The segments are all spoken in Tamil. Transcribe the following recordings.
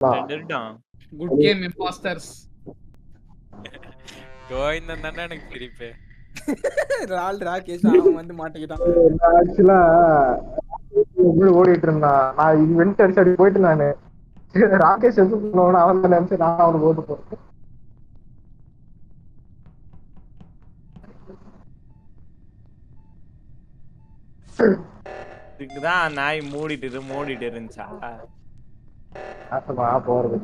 குட் கேம் இம்பாஸ்டர்ஸ் கோவிந்தன் தானே எனக்கு பிடிப்பு. ரால் ராகேஷ் அவன் வந்து மாட்டிக்கிட்டான். ஆக்சுவலா ஓடிட்டு இருந்தான் நான் இது வெண்ட் அடிச்சு அப்படி போயிட்டு நானு. ராகேஷ் எது பண்ணுவானு அவன் தான் நினைச்சு நான் அவனுக்கு ஓட்டு போட்டேன். இதுக்குதான் நாய் மூடிட்டு மூடிட்டு இருந்துச்சா? ஆசமா போறது.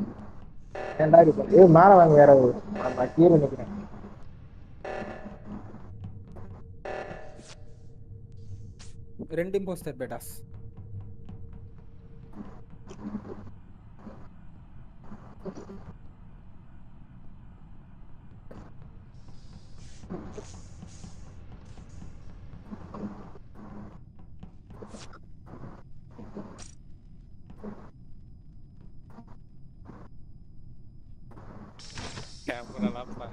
ஏன்டா இது பண்ண- மேல வாங்க வேற ஒரு- நான் நான் கீழே நிக்கிறேன். ரெண்டு இம்போஸ்டர் பேட்டாஸ். ya pura lapar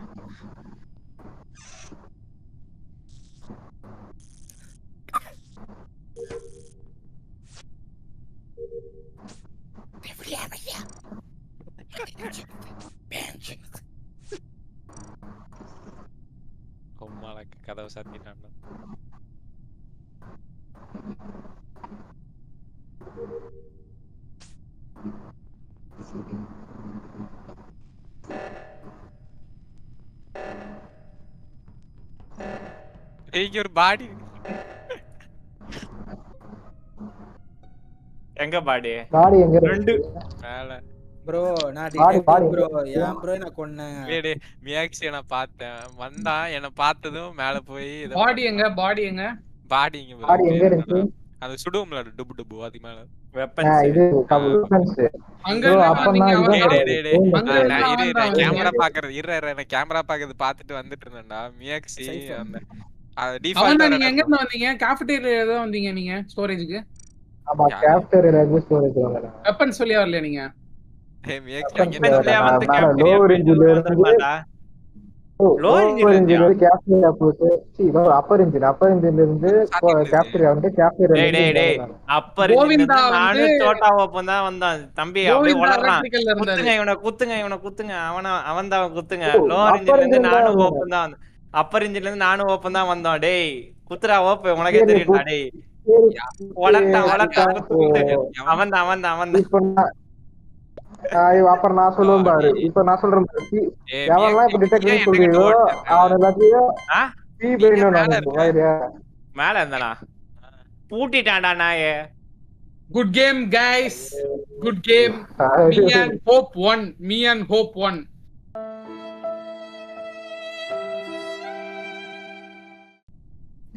Kau malah kata Ustadz Minamno இங்க ஒரு பாடி எங்க பாடி காடி எங்க ரெண்டு. மேல. ப்ரோ நான் பாடி, பாடி. ப்ரோ ஏன் ப்ரோ நான் கொன்னேன்? வீடு மியாக்சி நான் பார்த்தேன். வந்தான் என்ன பார்த்ததும் மேல போய் இத பாடி எங்க? பாடி எங்க? பாடி காடி எங்க இருக்கு? அது சுடுவோம்ல டுபு டுபு அதுக்கு மேல. வெப்பன்ஸ் இது வெப்பன்ஸ் அங்க ஐயோ, என்ன அப்ப வந்தீங்க? நான் அவன் இதான் டேய், டேய், டேய். ஏன் அங்க நான் என்ன இரு கேமரா? பாக்குறது இரு இரு நான் கேமரா பாக்குறது பாத்துட்டு வந்துட்டு இருந்தேன்டா. மியாக்சி Selfie. அந்த அவன் டிஃபால்ட் நீங்க எங்க இருந்து வந்தீங்க? கேஃபிடேரியா ஏதோ வந்தீங்க நீங்க ஸ்டோரேஜ்க்கு ஆமா கேப்டர் இருந்து ஸ்டோரேஜ் வாங்கலாம் வெப்பன் சொல்லி வரலையா நீங்க? மியாக்சி Weapons அங்க வேற. இருந்து நான் வந்து ல அப்பர் அப்பர் இருந்து வந்து டேய் டேய் சோட்டா ஓப்பன் தான் வந்தான். தம்பி அப்படியே குத்துங்க இவனை குத்துங்க இவனை குத்துங்க. அவன அவன் தான் குத்துங்க upper இன்ஜின்ல இருந்து தான் ஓப்பன் தான் அப்பர் இன்ஜின்ல இருந்து நானும் ஓப்பன் தான் வந்தோம். டேய் குத்துறா ஓப்பு உனக்கே தெரியும்டா. டேய். வளர்த்தான் வளர்த்தான் அவன் தான் அவன் தான் அவன் தான். அப்புறம் நான் சொல்லுவேன் பாரு. இப்ப நான் சொல்றேன் எவன்லாம் இப்ப மியாக்சி, டிடெக்ட் ஏன் பண்ணி என்கிட்ட சொல்றீங்களோ? அவன் எல்லாத்தையும் ஆ? பி நீங்க பெயின்னு மேல நான் இருக்க. வாயிரியா மேல இருந்தானா? பூட்டிட்டான்டா நாயே. Good game guys good game me and hope one me and hope one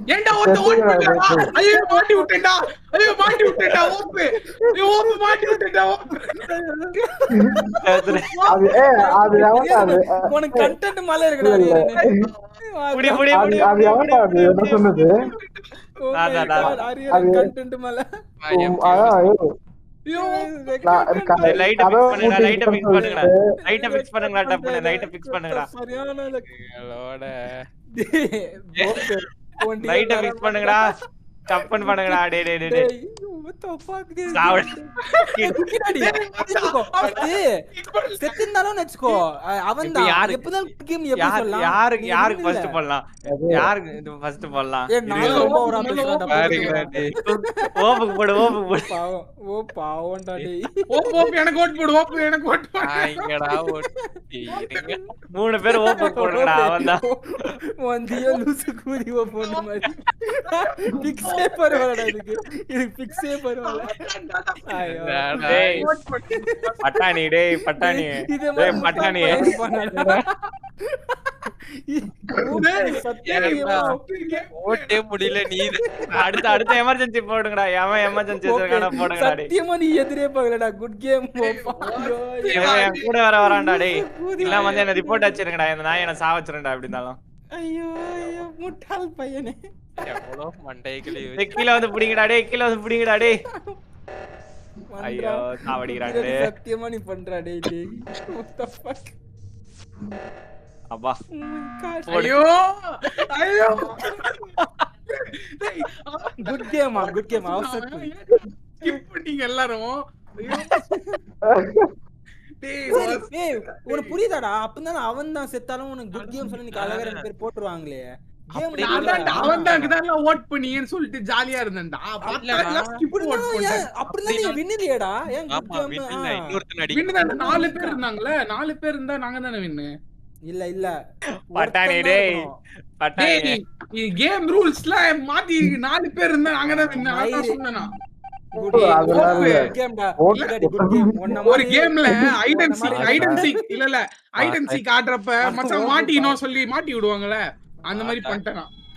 ஏன்டா ஓட்டு ஓட்டு? ஐயோ மாட்டி விட்டேன்டா ஐயோ மாட்டி விட்டேன்டா ஓப்பு. ஐயோ, ஓப்பு மாட்டி விட்டேன்டா ஓப்பு. அது ஏ அது அது. உனக்கு கண்டென்ட் மேல இருக்குடா நீ. புடி புடி அது புடி அது எவன்டா அது. என்ன சொன்னது? Oh அது- content மேல. சரியான லைட்ட ஃபிக்ஸ் பண்ணுங்கடா. டப்புன்னு பண்ணுங்கடா. டேய் டேய். டேய், what the fuck this? தூக்கிடாடி. வச்சுக்கோ. அவன் தான் யாரு- எப்பதான் கேம் எப்படி சொல்லலாம் யாருக்கு யாருக்கு. ஃபர்ஸ்ட் பண்ணலாம் யாருக்கு இது ஃபர்ஸ்ட் பண்ணலாம் ஏய், நானும் ரொம்ப போடு ஓப்புக்கு போடு பாவம். ஓ பாவம்டா டேய் ஓப்பு ஓப்பு எனக்கு ஓட்டு போடு ஓப்பு எனக்கு ஓட்டு போடு நான் இருங்க. மூணு பேர் ஓப்புக்கு போடுங்கடா அவன் தான் வந்தியோ லூசு கூதி ஓ போன மாதிரி பிக்ஸே பரவாயில்லடா இதுக்கு இதுக்கு பிக்ஸே பரவாயில்ல பட்டாணி டேய் பட்டாணி. டேய் பட்டாணி? ஓட்டே முடியல நீ இது. அடுத்த அடுத்த எமர்ஜென்சி போடுங்கடா. எவன் எமர்ஜென்சி வச்சிருக்கானா போடுங்கடா சத்தியமா நீ எதிரே பாக்கலடா குட் கேம் இவன் என் கூட வர வரான்டா டேய். இல்ல வந்து என்ன ரிப்போர்ட் வச்சிருங்கடா இந்த நாய் என்ன சாவச்சிருண்டா அப்படி இருந்தாலும். ஐயோ ஐயோ முட்டாள் பையனே. எவ்வளவு மண்டைகளி டேய் கீழ வந்து புடிங்கடா டேய் கீழ வந்து புடிங்கடா டேய். ஐயோ இது சத்தியமா நீ பண்றா டேய் டேய். What the fuck? அப்பா. Oh ஐயோ! ஐயோ! குட் கேமா குட் கேம் அவசர ஸ்கிப் பண்ணீங்க எல்லாரும். உனக்கு புரியுதாடா? அப்பதான் அவன் தான் செத்தாலும் உனக்கு குட் கேம் சொல்லி நீ அழகா ரெண்டு பேர் போட்டுருவாங்களே. சொல்லிட்டு ஜாலியா இருந்தேன்டா. நாலு பேர் இருந்தாங்கல்ல நாலு பேர் இருந்தா நாங்க தானே வின்னு? இல்ல இல்ல. பட்டாணி ஒருத்தன் தான் டேய். பட்டாணி கேம் ரூல்ஸ்ல மாத்தி நாலு பேர் இருந்தா நாங்க தான் வின்னு. அதான் சொன்னேனா. ஒரு கேம்ல அண்ட் சீக் இல்ல இல்ல. சீக் ஆடுறப்ப மச்சான் மாட்டினோம் சொல்லி மாட்டி விடுவாங்கல்ல அந்த மாதிரி பண்ணிட்டேன்.